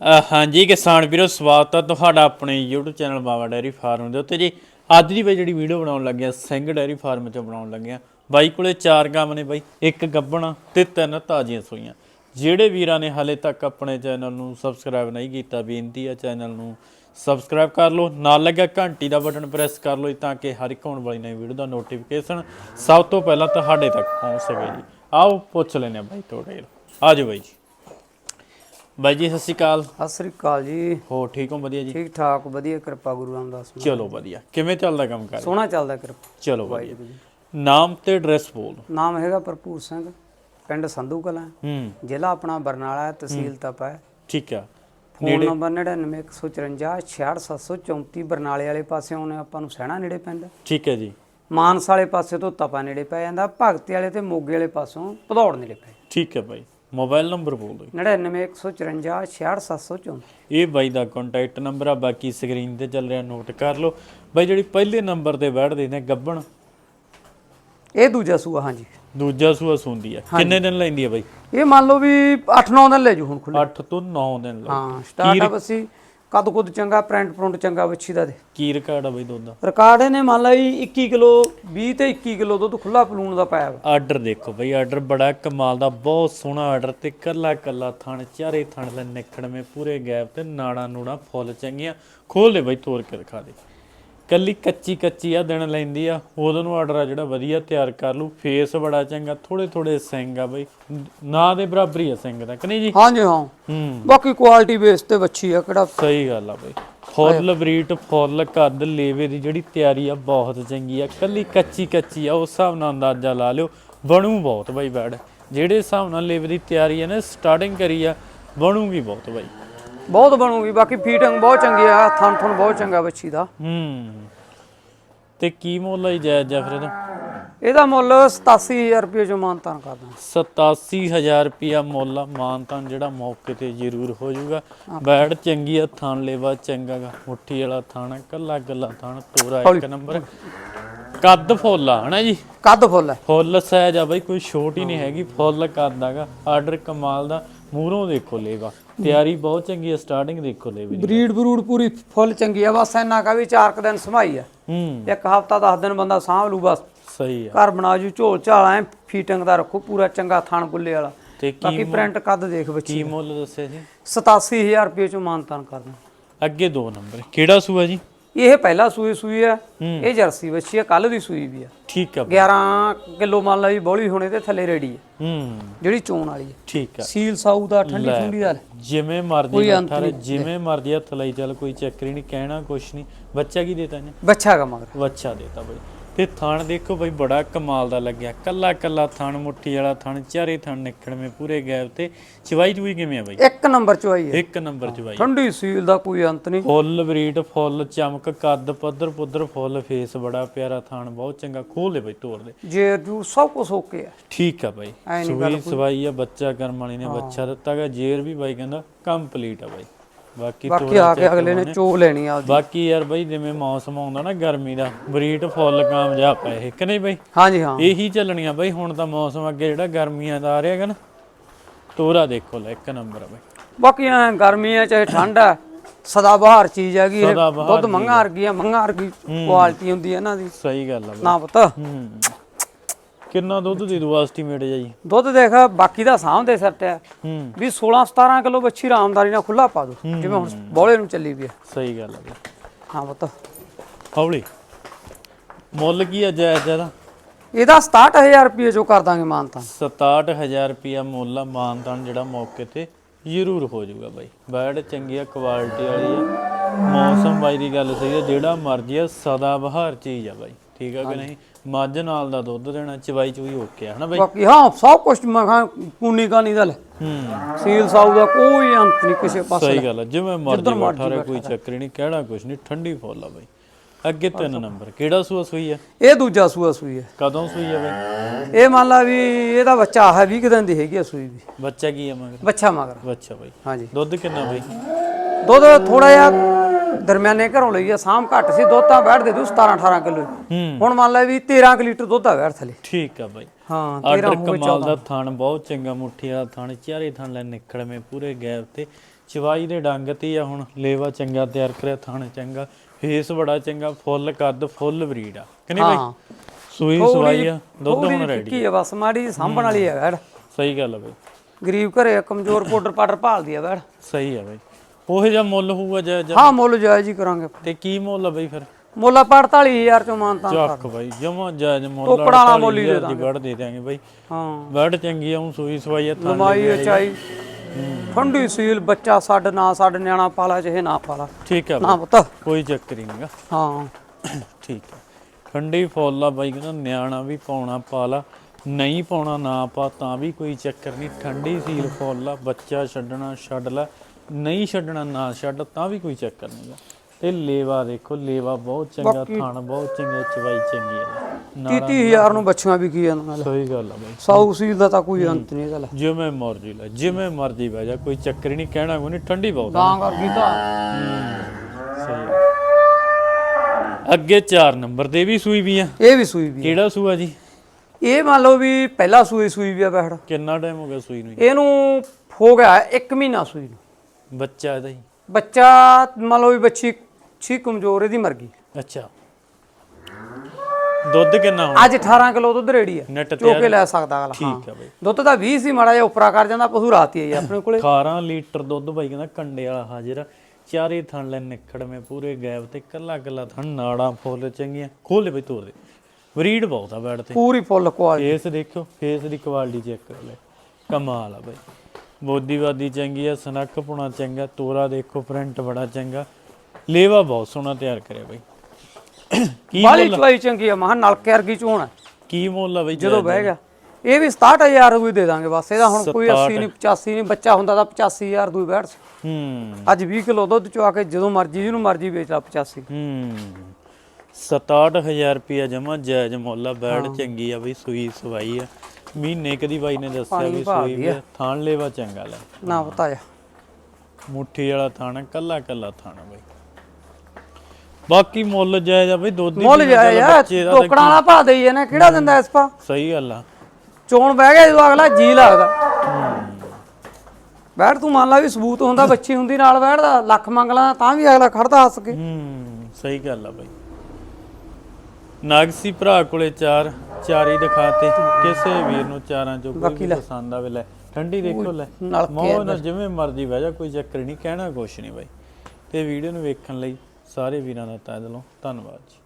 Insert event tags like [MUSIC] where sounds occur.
ਹਾਂਜੀ ਕਿਸਾਨ ਵੀਰੋ, ਸਵਾਗਤ ਹੈ ਤੁਹਾਡਾ ਆਪਣੇ YouTube channel Bawa dairy farm ਦੇ ਉੱਤੇ ਜੀ। ਅੱਜ ਦੀ ਬਈ ਜਿਹੜੀ ਵੀਡੀਓ ਬਣਾਉਣ ਲੱਗਿਆ ਸਿੰਘ ਡੈਰੀ ਫਾਰਮ 'ਚੋਂ ਬਣਾਉਣ ਲੱਗਿਆ ਬਾਈ ਕੋਲੇ ਚਾਰ ਗਾਵਾਂ ਨੇ ਬਾਈ, ਇੱਕ ਗੱਬਣ ਤੇ ਤਿੰਨ ਤਾਜ਼ੀਆਂ ਸੂਈਆਂ। ਜਿਹੜੇ ਵੀਰਾਂ ਨੇ ਹਾਲੇ ਤੱਕ ਆਪਣੇ ਚੈਨਲ ਨੂੰ ਸਬਸਕ੍ਰਾਈਬ ਨਹੀਂ ਕੀਤਾ, ਬੇਨਤੀ ਆ ਚੈਨਲ ਨੂੰ ਸਬਸਕ੍ਰਾਈਬ ਕਰ ਲਓ। ਨਾਲ ਲੱਗਿਆ ਘੰਟੀ ਦਾ ਬਟਨ ਪ੍ਰੈਸ ਕਰ ਲਓ ਤਾਂ ਕਿ ਹਰ ਇੱਕ ਆਉਣ ਵਾਲੀ ਨਵੀਂ ਵੀਡੀਓ ਦਾ ਨੋਟੀਫਿਕੇਸ਼ਨ ਸਭ ਤੋਂ ਪਹਿਲਾਂ ਤੁਹਾਡੇ ਤੱਕ ਪਹੁੰਚ ਸਕੇ ਜੀ। ਆਓ, ਪੁੱਛ ਲੈਨੇ ਆ ਬਾਈ ਤੁਹਾਡੇ ਆਜੋ ਬਾਈ ਜੀ। ਬਾਈ ਜੀ ਸਤਿ ਸ਼੍ਰੀ ਅਕਾਲ। ਸਤਿ ਸ੍ਰੀ ਅਕਾਲ ਜੀ। ਹੋ ਠੀਕ ਹੋ? ਵਧੀਆ ਜੀ? ਠੀਕ ਠਾਕ ਵਧੀਆ ਕਿਰਪਾ ਗੁਰੂ ਰਾਮਦਾਸ ਮਹਾਰਾਜ। ਚਲੋ ਵਧੀਆ। ਕਿਵੇਂ ਚੱਲਦਾ ਕੰਮ ਕਰ? ਸੋਹਣਾ ਚੱਲਦਾ ਕਿਰਪਾ। ਚਲੋ ਵਧੀਆ। ਨਾਮ ਤੇ ਐਡਰੈਸ ਬੋਲ ਨਾਮ ਹੈਗਾ ਭਰਪੂਰ ਸਿੰਘ ਪਿੰਡ ਸੰਧੂ ਕਲਾਂ। ਹੂੰ। ਜ਼ਿਲ੍ਹਾ ਆਪਣਾ ਬਰਨਾਲਾ ਹੈ। ਤਹਿਸੀਲ ਤਪਾ। ਹੈ ਠੀਕ ਆ। ਫੋਨ ਨੰਬਰ 991456 66734 ਬਰਨਾਲੇ ਵਾਲੇ ਪਾਸੇ ਆਉਣੇ ਆਪਾਂ ਨੂੰ ਸਹਿਣਾ ਨੇੜੇ ਪੈਂਦਾ। ਠੀਕ ਹੈ ਜੀ। ਮਾਨਸ ਵਾਲੇ ਪਾਸੇ ਤੋਂ ਤਪਾ ਨੇੜੇ ਪੈ ਜਾਂਦਾ। ਭਗਤੀ ਵਾਲੇ ਤੇ ਮੋਗੇ ਵਾਲੇ ਪਾਸੋਂ ਭਦੌੜ ਨੇੜੇ ਪੈ ਠੀਕ ਹੈ ਬਾਈ। ਮੋਬਾਈਲ ਨੰਬਰ ਬੋਲ ਦਿਓ। 991456 66734 ਇਹ ਬਾਈ ਦਾ ਕੰਟੈਕਟ ਨੰਬਰ ਆ ਬਾਕੀ ਸਕਰੀਨ ਤੇ ਚੱਲ ਰਿਹਾ ਨੋਟ ਕਰ ਲਓ। ਬਾਈ ਜਿਹੜੀ ਪਹਿਲੇ ਨੰਬਰ ਤੇ ਬੈਠਦੇ ਨੇ ਗੱਬਣ? ਇਹ ਦੂਜਾ ਸੂਆ ਹਾਂਜੀ। ਦੂਜਾ ਸੂਆ ਸੁੰਦੀ ਆ। ਕਿੰਨੇ ਦਿਨ ਲੈਂਦੀ ਆ ਬਾਈ? ਇਹ ਮੰਨ ਲਓ ਵੀ 8-9 ਦਿਨ ਲੈ ਜੂ ਹੁਣ ਖੁੱਲੇ 8 ਤੋਂ 9 ਦਿਨ ਲੈ ਹਾਂ ਸਟਾਰਟ ਅਪ ਅਸੀਂ ਕੱਦ ਕੁੱਦ ਚੰਗਾ ਪ੍ਰਿੰਟ ਪ੍ਰਿੰਟ ਚੰਗਾ ਵੱਛੀ ਦਾ ਦੇ। ਕੀ ਰਿਕਾਰਡ ਆ ਬਾਈ ਦੁੱਧ ਦਾ? ਰਿਕਾਰਡ ਇਹਨੇ ਮੰਨ ਲਾ ਜੀ 21 ਕਿਲੋ 20 ਤੇ 21 ਕਿਲੋ ਦੁੱਧ ਖੁੱਲਾ ਪਲੂਣ ਦਾ ਪਾਇਆ ਵਾ। ਆਰਡਰ ਦੇਖੋ ਬਈ ਆਰਡਰ ਬੜਾ ਕਮਾਲ ਦਾ ਬਹੁਤ ਸੋਹਣਾ ਆਰਡਰ ਤੇ ਕੱਲਾ ਕੱਲਾ ਥਣ ਚਾਰੇ ਥਣ ਲੈ ਨਿਕੜਵੇਂ ਪੂਰੇ ਗੈਪ ਤੇ ਨਾੜਾ ਨੂੜਾ ਫੁੱਲ ਚੰਗੀਆਂ। ਖੋਲ ਦੇ ਬਈ ਤੋੜ ਕੇ ਦਿਖਾ ਦੇ। ਕੱਲੀ ਕੱਚੀ ਕੱਚੀ ਆ ਦਿਨ ਲੈਂਦੀ ਆ। ਉਦੋਂ ਨੂੰ ਆਰਡਰ ਆ ਜਿਹੜਾ ਵਧੀਆ ਤਿਆਰ ਕਰ ਲੂ ਫੇਸ ਬੜਾ ਚੰਗਾ ਥੋੜੇ ਥੋੜੇ ਸਿੰਘ ਆ ਬਈ। ਨਾ ਦੇ ਬਰਾਬਰੀ ਆ ਸਿੰਘ ਦਾ ਕਿ ਨਹੀਂ ਜੀ? ਹਾਂਜੀ ਹਾਂ। ਹੂੰ। ਬਾਕੀ ਕੁਆਲਿਟੀ ਬੇਸ ਤੇ ਵੱਛੀ ਆ ਕਿਹੜਾ ਸਹੀ ਗੱਲ ਆ ਬਈ। ਫੁੱਲ ਬਰੀਟ ਫੁੱਲ ਕੱਦ ਲੇਵੇ ਦੀ ਜਿਹੜੀ ਤਿਆਰੀ ਆ ਬਹੁਤ ਚੰਗੀ ਆ। ਕੱਲੀ ਕੱਚੀ ਕੱਚੀ ਆ ਉਸ ਹਿਸਾਬ ਨਾਲ ਅੰਦਾਜ਼ਾ ਲਾ ਲਿਓ। ਬਣੂ ਬਹੁਤ ਬਈ ਬੈਡ। ਜਿਹੜੇ ਹਿਸਾਬ ਨਾਲ ਲੇਵੇ ਦੀ ਤਿਆਰੀ ਆ ਨਾ ਸਟਾਰਟਿੰਗ ਕਰੀ ਆ ਬਣੂਗੀ ਬਹੁਤ ਬਈ। ਬਹੁਤ ਬਣੂਗੀ ਬਾਕੀ ਫੀਟਿੰਗ ਬਹੁਤ ਚੰਗੀ ਆ ਥਣ ਥਣ ਬਹੁਤ ਚੰਗਾ ਵੱਛੀ ਦਾ। ਹੂੰ। ਤੇ ਕੀ ਮੁੱਲ ਹੈ ਜਾਇਜ਼ ਜਾਂ ਫਿਰ ਇਹਦਾ ਇਹਦਾ ਮੁੱਲ 87000 ਰੁਪਏ ਜੋ ਮਾਨਤਾਨ ਕਰਦਾ। 87000 ਰੁਪਿਆ ਮੁੱਲ ਆ ਮਾਨਤਾਨ ਜਿਹੜਾ ਮੌਕੇ ਤੇ ਜ਼ਰੂਰ ਹੋ ਜਾਊਗਾ। ਬੈਡ ਚੰਗੀ ਆ ਥਣ ਲੇਵਾ ਚੰਗਾ ਗਾ ਮੁੱਠੀ ਵਾਲਾ ਥਣ ਕੱਲਾ ਕੱਲਾ ਥਣ ਤੋਰਾ ਇੱਕ ਨੰਬਰ। ਕੱਦ ਫੁੱਲ ਆ ਹਨਾ ਜੀ? ਕੱਦ ਫੁੱਲ ਹੈ ਫੁੱਲ ਸਾਈਜ਼ ਆ ਬਈ ਕੋਈ ਛੋਟੀ ਨਹੀਂ ਹੈਗੀ ਫੁੱਲ ਕਰਦਾਗਾ ਆਰਡਰ ਕਮਾਲ ਦਾ। ਮੂਹਰੋਂ ਦੇਖੋ ਲੇਵਾ। ਤਿਆਰੀ ਬਹੁਤ ਚੰਗੀ ਹੈ ਸਟਾਰਟਿੰਗ ਦੇਖੋ ਲੇਵੇ ਦੀ। ਬਰੀਡ ਬਰੂਡ ਪੂਰੀ ਫੁੱਲ ਚੰਗੀ ਆ ਬਸ ਇੰਨਾ ਕਾ ਵੀ ਚਾਰ ਕੁ ਦਿਨ ਸਮਾਈ ਆ। ਹੂੰ। ਇੱਕ ਹਫਤਾ 10 ਦਿਨ ਬੰਦਾ ਸਾਂਭ ਲੂ ਬਸ। ਸਹੀ ਆ। ਘਰ ਬਣਾ ਜੂ ਝੋਲ ਝਾਲ ਐ ਫੀਟਿੰਗ ਦਾ ਰੱਖੋ ਪੂਰਾ ਚੰਗਾ ਥਣ ਗੁੱਲੇ ਵਾਲਾ। ਤੇ ਕੀ ਬਾਕੀ ਪ੍ਰਿੰਟ ਕੱਦ ਦੇਖ ਬੱਚੀ ਕੀ ਮੁੱਲ ਦੱਸਿਆ ਜੀ? 87000 ਰੁਪਏ ਚੋਂ ਮਾਨਤਾਨ ਕਰਦਾ ਅੱਗੇ ਦੋ ਨੰਬਰ। ਕਿਹੜਾ ਸੂਆ ਜੀ? ਇਹ ਪਹਿਲਾ ਸੂਈ ਸੂਈ ਆ। ਇਹ ਜਰਸੀ ਬੱਚੀ ਆ ਕੱਲ ਦੀ ਸੂਈ ਵੀ ਆ। ਠੀਕ ਆ ਬਈ। 11 ਕਿਲੋ ਮੰਨ ਲਾ ਵੀ ਬੋਲੀ ਹੋਣੇ ਤੇ ਥੱਲੇ ਰੈਡੀ ਆ। ਹੂੰ। ਜਿਹੜੀ ਚੋਣ ਵਾਲੀ ਆ। ਠੀਕ ਆ। ਸੀਲ ਸਾਊ ਦਾ ਠੰਡੀ ਠੰਡੀ ਦਾ। ਜਿਵੇਂ ਬੈਠਾ ਰਹੇ ਜਿਵੇਂ ਮਰਜ਼ੀ ਹੱਥ ਲਾਈ ਚੱਲ ਕੋਈ ਚੱਕਰੀ ਨਹੀਂ ਕਹਿਣਾ ਕੁਛ ਨਹੀਂ। ਬੱਚਾ ਕੀ ਦੇਤਾ ਨੇ ਬੱਚਾ ਗਾ ਮਗਰ। ਬੱਚਾ ਦੇਤਾ ਬਈ। ਤੇ ਥਣ ਦੇਖੋ ਬਈ ਬੜਾ ਕਮਾਲ ਦਾ ਲੱਗਿਆ। ਕੱਲਾ ਕੱਲਾ ਥਣ ਮੁੱਠੀ ਵਾਲਾ ਥਣ ਚਾਰੇ ਥਣ ਨਿਕੜਵੇਂ ਪੂਰੇ ਗੈਪ ਤੇ। ਚਵਾਈ ਚੂਈ ਕਿਵੇਂ ਆ ਬਈ? ਇੱਕ ਨੰਬਰ ਚੋਈ ਹੈ। ਇੱਕ ਨੰਬਰ ਚਵਾਈ। ਠੰਡੀ ਸੀਲ ਦਾ ਕੋਈ ਅੰਤ ਨਹੀਂ। ਫੁੱਲ ਬਰੀਟ ਫੁੱਲ ਚਮਕ ਕੱਦ ਪੱਧਰ ਪੁੱਧਰ ਫੁੱਲ ਫੇਸ ਬੜਾ ਪਿਆਰਾ ਥਣ ਬਹੁਤ ਚੰਗਾ। ਖੋਲ ਲੈ ਬਈ ਤੋੜ ਦੇ। ਜੇ ਜੂ ਸਭ ਕੁਝ ਓਕੇ ਆ ਠੀਕ ਆ ਬਾਈ। ਸੂਈ ਸਵਾਈ ਆ ਬੱਚਾ ਕਰਮ ਵਾਲੀ ਨੇ ਬੱਚਾ ਦਿੱਤਾਗਾ ਜੇਰ ਵੀ ਬਾਈ ਕਹਿੰਦਾ ਕੰਪਲੀਟ ਆ ਬਾਈ। ਬਾਕੀ ਬਾਕੀ ਆ ਕੇ ਅਗਲੇ ਨੇ ਚੋ ਲੈਣੀ ਆ ਉਹਦੀ ਬਾਕੀ ਯਾਰ ਬਾਈ ਜਿਵੇਂ ਮੌਸਮ ਆਉਂਦਾ ਨਾ ਗਰਮੀ ਦਾ ਬਰੀਟ ਫੁੱਲ ਕਾਮਯਾਬ ਆ ਇਹ ਕਿ ਨਹੀਂ ਬਾਈ? ਹਾਂਜੀ ਹਾਂ। ਇਹੀ ਚੱਲਣੀਆਂ ਬਾਈ ਹੁਣ ਤਾਂ ਮੌਸਮ ਅੱਗੇ ਜਿਹੜਾ ਗਰਮੀਆਂ ਦਾ ਆ ਰਿਹਾ ਹੈਗਾ ਨਾ ਤੋਰਾ ਦੇਖੋ ਲੈ ਇੱਕ ਨੰਬਰ ਆ ਬਾਈ। ਬਾਕੀ ਐ ਗਰਮੀ ਆ ਚਾਹੇ ਠੰਡ ਆ ਸਦਾ ਬਹਾਰ ਚੀਜ਼ ਹੈਗੀ ਇਹ ਸਦਾਬਹਾਰ ਦੁੱਧ ਮੰਗਾ ਵਰਗੀ ਆ ਮੰਗਾ ਵਰਗੀ ਕੁਆਲਿਟੀ ਹੁੰਦੀ ਹੈ ਇਹਨਾਂ ਦੀ। ਸਹੀ ਗੱਲ ਆ ਬਾਈ। ਨਾ ਪਤਾ। ਹੂੰ। ਕਿੰਨਾ ਦੁੱਧ ਦੇ ਦੂ ਐਸਟੀਮੇਟ ਜੀ? ਦੁੱਧ ਦੇਖ ਬਾਕੀ ਦਾ ਸਾਹਮਣੇ ਆ ਹੂੰ। ਵੀ 16 17 ਕਿਲੋ ਬੱਚੀ ਆਰਾਮਦਾਰੀ ਨਾਲ ਖੁੱਲਾ ਪਾ ਦੋ ਜਿਵੇਂ ਹੁਣ ਬੋਲੇ ਨੂੰ ਚੱਲੀ ਵੀ ਸਹੀ ਗੱਲ ਬਾਈ ਹਾਂ ਪਤਾ। ਹੌਲੀ। ਮੁੱਲ ਕੀ ਆ ਜਾਇਜ਼ ਜ਼ਿਆਦਾ ਇਹਦਾ 67000 ਰੁਪਏ ਜੋ ਕਰ ਦਾਂਗੇ ਮਾਨਤਾ 67000 ਰੁਪਿਆ ਮੁੱਲ ਆ ਮਾਨਤਾਨ ਜਿਹੜਾ ਮੌਕੇ ਤੇ ਜ਼ਰੂਰ ਹੋ ਜਾਊਗਾ ਬਾਈ। ਬੈਡ ਚੰਗੀ ਆ ਕੁਆਲਿਟੀ ਵਾਲੀ ਆ। ਮੌਸਮ ਬਾਈ ਦੀ ਗੱਲ ਸਹੀ ਆ ਜਿਹੜਾ ਮਰਜ਼ੀ ਆ ਸਦਾ ਬਹਾਰ ਚੀਜ਼ ਆ ਬਾਈ। ਠੀਕ ਆ ਕਿ ਨਹੀਂ? ਮੱਝ ਨਾਲ ਦਾ ਦੁੱਧ ਦੇਣਾ ਚਵਾਈ ਚੂਈ ਓਕੇ ਆ ਹਨਾ ਬਾਈ? ਬਾਕੀ ਹਾਂ ਸਭ ਕੁਝ ਮੈਂ ਕਿਹਾ ਕੂਨੀ ਕਾਨੀ ਦਾ ਲੈ। ਹੂੰ। ਸੀਲ ਸਾਊ ਦਾ ਕੋਈ ਅੰਤ ਨਹੀਂ ਕਿਸੇ ਪਾਸੇ ਸਹੀ ਗੱਲ ਆ ਜਿਵੇਂ ਮਰਜ਼ੀ ਬੈਠਾ ਰਹੇ ਕੋਈ ਚੱਕਰ ਨਹੀਂ ਕਿਹੜਾ ਕੁਛ ਨਹੀਂ ਠੰਡੀ ਫੁੱਲ ਆ ਬਾਈ। ਅੱਗੇ ਤਿੰਨ ਨੰਬਰ ਕਿਹੜਾ ਸੂਆ ਸੂਈ ਆ? ਇਹ ਦੂਜਾ ਸੂਆ ਸੂਈ ਹੈ ਕਦੋਂ ਸੂਈ ਆ ਬਾਈ? ਇਹ ਮੰਨ ਲਾ ਵੀ ਇਹਦਾ ਬੱਚਾ ਹੈ 20 ਕੁ ਦਿਨ ਦੀ ਹੈਗੀ ਆ ਸੂਈ ਵੀ ਬੱਚਾ ਕੀ ਆ ਮਗਰ? ਬੱਚਾ ਮਗਰ। ਬੱਚਾ ਬਾਈ। ਹਾਂਜੀ। ਦੁੱਧ ਕਿੰਨਾ ਬਾਈ? ਦੁੱਧ ਥੋੜਾ ਜਿਹਾ ਦਰਮਿਆਨੇ ਘਰੋਂ ਲਈ ਆ ਸਾਮ ਘੱਟ ਸੀ ਦੁੱਧ ਤਾਂ ਬੈਠ ਦੇ ਦੂ 17 18 ਕਿਲੋ ਹੁਣ ਮੰਨ ਲਾ ਵੀ 13 ਕੁ ਲੀਟਰ ਦੁੱਧ ਆ ਬੈਠ ਥਲੇ। ਠੀਕ ਆ ਬਾਈ। ਹਾਂ ਆਰਡਰ ਕਮਾਲ ਦਾ ਥਣ ਬਹੁਤ ਚੰਗਾ ਮੁੱਠੀ ਵਾਲਾ ਥਣ ਚਾਰੇ ਥਣ ਲੈ ਨਿਕਲਵੇਂ ਪੂਰੇ ਗੈਪ ਤੇ। ਚਵਾਈ ਦੇ ਡੰਗ ਤੇ ਆ ਹੁਣ ਲੇਵਾ ਚੰਗਾ ਤਿਆਰ ਕਰਿਆ ਥਣ ਚੰਗਾ ਫੇਸ ਬੜਾ ਚੰਗਾ ਫੁੱਲ ਕੱਦ ਫੁੱਲ ਬਰੀਡ ਆ। ਹਾਂ ਬਈ? ਸੂਈ ਸਵਾਈ ਆ ਦੁੱਧ ਹੁਣ ਰੈਡੀ ਕੀ ਆ। ਬਸ ਮਾੜੀ ਸਾਂਭਣ ਵਾਲੀ ਆ ਵੈੜ ਸਹੀ ਗੱਲ ਆ ਬਈ। ਗਰੀਬ ਘਰੇ ਕਮਜ਼ੋਰ ਪਾਊਡਰ ਪਾਡਰ ਭਾਲਦੀ ਆ ਵੈੜ ਸਹੀ ਆ ਬਈ। ਉਹੇ ਜਿਹਾ ਮੁੱਲ ਹੋਊਗਾ ਜੈ ਜੈ ਹਾਂ ਮੁੱਲ ਜਾਇਜ਼ ਹੀ ਕਰਾਂਗੇ ਤੇ ਕੀ ਮੁੱਲ ਆ ਬਈ ਫਿਰ? ਮੁੱਲ ਆਪਾਂ 48000 ਚੋਂ ਮਾਨਤਾ ਚੱਕ ਬਈ ਜਮਾ ਜਾਇਜ਼ ਮੁੱਲ ਟੋਕੜਾਂ ਵਾਲਾ ਮੁੱਲ ਹੀ ਦੇ 48,000 ਦੀ ਵੜ ਦੇ ਦਿਆਂਗੇ ਬਈ। ਹਾਂ। ਵੜ ਚੰਗੀ ਆ ਉਹ ਸੂਈ ਸਵਾਈ ਆ ਥਣ ਲੰਮਾਈ ਉਚਾਈ ਠੰਡੀ ਸੀਲ ਬੱਚਾ ਛੱਡ ਨਾ ਛੱਡ ਨਿਆਣਾ ਪਾਲਾ ਚਾਹੇ ਨਾ ਪਾਲਾ। ਠੀਕ ਆ ਬਈ, ਨਾ ਪਤਾ। ਕੋਈ ਚੱਕਰ ਹੀ ਨਹੀਂਗਾ ਹਾਂ। ਠੀਕ ਹੈ ਠੰਡੀ ਫੁੱਲ ਆ ਬਾਈ ਕਹਿੰਦਾ ਨਿਆਣਾ ਵੀ ਪਾਉਣਾ ਪਾ ਲਾ ਨਹੀਂ ਪਾਉਣਾ ਨਾ ਪਾ ਤਾਂ ਵੀ ਕੋਈ ਚੱਕਰ ਨਹੀਂ ਠੰਡੀ ਸੀਲ ਫੁੱਲ ਆ ਬੱਚਾ ਛੱਡਣਾ ਛੱਡ ਲੈ। ਨਹੀਂ ਛੱਡਣਾ ਨਾ ਛੱਡ ਤਾਂ ਵੀ ਕੋਈ ਚੱਕਰ ਨਹੀਂਗਾ ਤੇ ਲੇਵਾ ਦੇਖੋ ਲੇਵਾ ਬਹੁਤ ਚੰਗਾ ਥਣ ਬਹੁਤ ਚੰਗਾ ਚਵਾਈ ਚੰਗੀ ਹੈ ਨਾ 30000 ਨੂੰ ਬੱਚੀਆਂ ਵੀ ਕੀ ਨਾਲ। ਸਹੀ ਗੱਲ ਆ ਬਾਈ। ਸੌ ਸੀਲ ਦਾ ਤਾਂ ਕੋਈ ਅੰਤ ਨਹੀਂ ਇਹਦਾ ਲੈ। ਜਿਵੇਂ ਮਰਜ਼ੀ ਲੈ ਜਿਵੇਂ ਮਰਜ਼ੀ ਬਹਿ ਜਾ ਕੋਈ ਚੱਕਰ ਹੀ ਨਹੀਂ ਕਹਿਣਾ ਕੋਈ ਨਹੀਂ ਠੰਡੀ ਬਹੁਤ ਆ। ਗਾਂ ਕਰ ਤਾਂ। ਸਹੀ ਆ। ਅੱਗੇ 4 ਨੰਬਰ ਤੇ ਵੀ ਸੂਈ ਵੀ ਆ। ਇਹ ਵੀ ਸੂਈ ਵੀ ਆ। ਕਿਹੜਾ ਸੂਆ ਜੀ? ਇਹ ਮੰਨ ਲਓ ਵੀ ਪਹਿਲਾ ਸੂਈ ਸੂਈ ਵੀ ਆ ਬੈਠ। ਕਿੰਨਾ ਟਾਈਮ ਹੋ ਗਿਆ ਸੂਈ ਨੂੰ ਜੀ? ਇਹਨੂੰ ਹੋ ਗਿਆ 1 ਮਹੀਨਾ ਸੂਈ ਨੂੰ। ਬੱਚਾ ਇਹਦਾ ਹੀ? ਬੱਚਾ ਮੰਨ ਲਓ ਵੀ ਬੱਚੀ ਛੀ ਕਮਜ਼ੋਰ ਇਹਦੀ ਮਰ ਗਈ। ਅੱਛਾ। ਦੁੱਧ ਕਿੰਨਾ ਹੁਣ? ਅੱਜ 18 ਕਿਲੋ ਦੁੱਧ ਰੇੜੀ ਆ। ਨੈਟ ਚੋ ਕੇ ਲੈ ਸਕਦਾ ਅਗਲਾ। ਹਾਂ ਠੀਕ ਆ ਬਈ। ਦੁੱਧ ਤਾਂ 20 ਸੀ ਮਾੜਾ ਜਿਹਾ ਉਪਰਾ ਕਰ ਜਾਂਦਾ ਪਸ਼ੂ ਰਾਤੀ ਆਈ ਆਪਣੇ ਕੋਲੇ। 18 ਲੀਟਰ ਦੁੱਧ ਬਾਈ ਕਹਿੰਦਾ ਕੰਡੇ ਵਾਲਾ ਹਾਜ਼ਰ ਆ। ਚਾਰੇ ਥਣ ਲੈ ਨਿਕੜਵੇਂ ਪੂਰੇ ਗੈਬ ਤੇ ਕੱਲਾ ਕੱਲਾ ਥਣ ਨਾੜਾਂ ਫੁੱਲ ਚੰਗੀਆਂ। ਖੋਲੇ ਬਈ ਤੋਰ ਦੇ। ਬਰੀਡ ਬਹੁਤ ਆ ਬੈਡ ਤੇ। ਪੂਰੀ ਫੁੱਲ ਕੁਆਲਿਟੀ ਫੇਸ ਦੇਖੋ ਫੇਸ ਦੀ ਕੁਆਲਿਟੀ ਚੈੱਕ ਕਰ ਲੈ। ਕਮਾਲ ਆ ਬਾਈ। ਬੋਦੀਵਾਦੀ ਚੰਗੀ ਆ ਸਨੱਖ ਪੁਣਾ ਚੰਗਾ ਤੋਰਾ ਦੇਖੋ ਪ੍ਰਿੰਟ ਬੜਾ ਚੰਗਾ। ਲੇਵਾ ਬਹੁਤ ਸੋਹਣਾ ਤਿਆਰ ਕਰਿਆ ਬਾਈ। ਕੀ ਬਾਲੀ ਚਵਾਈ ਚੰਗੀ ਆ ਮਹਾਂ ਨਲਕੇ ਵਰਗੀ ਚੋਣ ਆ। ਕੀ ਮੁੱਲ ਆ ਬਾਈ ਜਦੋਂ ਬਹਿ ਗਿਆ। ਇਹ ਵੀ 67000 ਰੁਪਏ ਦੇ ਦਾਂਗੇ ਬਸ ਇਹਦਾ ਹੁਣ ਕੋਈ 80 ਨਹੀਂ 85 ਨਹੀਂ ਬੱਚਾ ਹੁੰਦਾ ਤਾਂ 85000 ਦੂਈ ਬੈਠ ਸੀ। ਹੂੰ। ਅੱਜ 20 ਕਿਲੋ ਦੁੱਧ ਚਵਾ ਕੇ ਜਦੋਂ ਮਰਜ਼ੀ ਜਿਹਨੂੰ ਮਰਜ਼ੀ ਵੇਚ ਲਾ 85 ਹੂੰ। 67000 ਰੁਪਿਆ ਜਮਾ ਜਾਇਜ਼ ਮੁੱਲ ਆ ਬੈੜ ਚੰਗੀ ਆ ਬਈ ਸੂਈ ਸਵਾਈ ਆ। ਮਹੀਨੇ ਕਦੀ ਬਾਈ ਨੇ ਦੱਸਿਆ ਵੀ ਸੂਈ ਵੀ ਆ। ਥਾਣ ਲੇਵਾ ਚੰਗਾ ਲੈ। ਨਾ ਪਤਾ ਆ। ਮੁੱਠੀ ਵਾਲਾ ਥਾਣਾ ਕੱਲਾ ਕੱਲਾ ਥਾਣਾ ਬਾਈ। ਬਾਕੀ ਮੁੱਲ ਜਾਇਜ਼ ਆ ਬਈ ਦੁੱਧ ਦੀ ਮੁੱਲ ਦਾ ਤਾਂ ਟੋਕੜਾਂ ਵਾਲਾ ਭਾ ਦੇਈ ਜਾਣਾ ਕਿਹੜਾ ਦਿੰਦਾ ਇਸ ਪਾ? ਸਹੀ ਗੱਲ ਆ। ਚੋਣ ਬਹਿ ਗਿਆ ਜਦੋਂ ਅਗਲਾ ਜੀ ਲੱਗਦਾ। ਬੈਠ ਤੂੰ ਮੰਨ ਲਾ ਵੀ ਸਬੂਤ ਹੁੰਦਾ [LAUGHS] ਬੱਚੀ ਹੁੰਦੀ ਨਾਲ ਬੈਠਦਾ ਲੱਖ ਮੰਗ ਲਾ ਤਾਂ ਵੀ ਅਗਲਾ ਖੜਦਾ ਹੱਸ ਕੇ। ਹੂੰ ਸਹੀ ਗੱਲ ਆ ਬਾਈ। ਨਾਗਸੀ ਭਰਾ ਕੋਲੇ ਚਾਰ। ਚਾਰ ਦਿਖਾਤੇ ਕਿਸੇ ਵੀਰ ਨੂੰ ਚਾਰਾਂ ਚੋਂ ਕੋਈ ਵੀ ਪਸੰਦ ਆਵੇ ਲੈ ਠੰਡੀ ਦੇਖੋ ਲੈ। ਨਲਕੇ ਮੋਹ ਨਾਲ ਜਿਵੇਂ ਮਰਜ਼ੀ ਬਹਿ ਜਾ ਕੋਈ ਚੱਕਰ ਨਹੀਂ ਕਹਿਣਾ ਕੁਛ ਨਹੀਂ ਬਾਈ। ਤੇ ਵੀਡੀਓ ਨੂੰ ਵੇਖਣ ਲਈ ਸਾਰੇ ਵੀਰਾਂ ਦਾ ਤਹਿ ਦਿਲੋਂ ਧੰਨਵਾਦ ਜੀ।